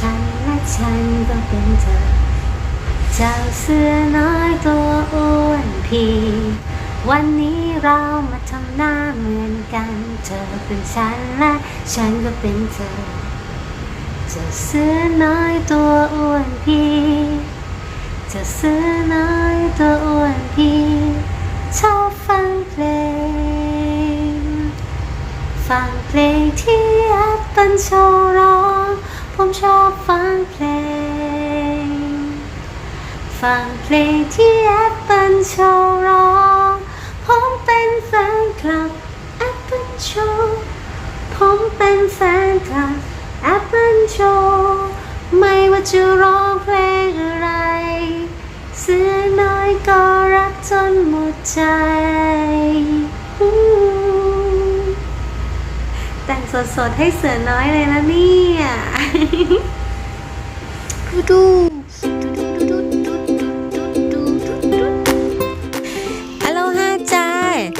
ฉันและฉันก็เป็นเธอ เจ้าเสือน้อยตัวอ้วนพีวันนี้เรามาทำหน้าเหมือนกัน เธอเป็นฉันและฉันก็เป็นเธอ เจ้าเสือน้อยตัวอ้วนพีเจ้าเสือน้อยตัวอ้วนพีชอบฟังเพลง ฟังเพลงที่แอปเปิลโชว์รอ ผมชอบฟังเพลง ฟังเพลงที่แอปเปิลโชว์ร้องผมเป็นแฟนคลับแอปเปิลโชว์ผมเป็นแฟนคลับแอปเปิลโชว์ไม่ว่าจะร้องเพลงอะไร เสื้อน้อยก็รักจนหมดใจแต่งสดๆให้เสือน้อยเลยนะเนี่ย ดูดูอโลฮาจ้า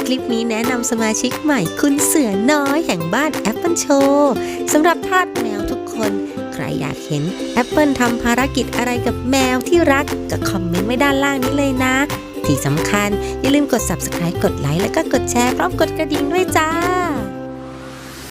คลิปนี้แนะนำสมาชิกใหม่คุณเสือน้อยแห่งบ้านแอปเปิลโชว์สำหรับทาสแมวทุกคน ใครอยากเห็นแอปเปิลทำภารกิจอะไรกับแมวที่รัก ก็คอมเมนต์ไว้ด้านล่างนี้เลยนะ ที่สำคัญอย่าลืมกด subscribe กดไลค์แล้วก็กดแชร์พร้อมกดกระดิ่งด้วยจ้า